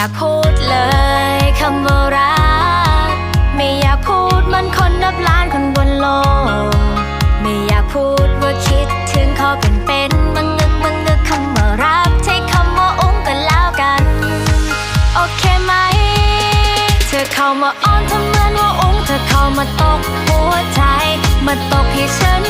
อยากพูดเลยคำว่ารัก ไม่อยากพูดมันคนนับล้านคนบนโลก ไม่อยากพูดว่าคิดถึงเขาเป็นเป็นมึงนึกมึงนึกคำว่ารักใช้คำว่าอุ้งกันแล้วกัน โอเคไหม เธอเข้ามาอ้อนทำเหมือนว่าอุ้มเธอเข้ามาตกหัวใจ มาตกให้ฉัน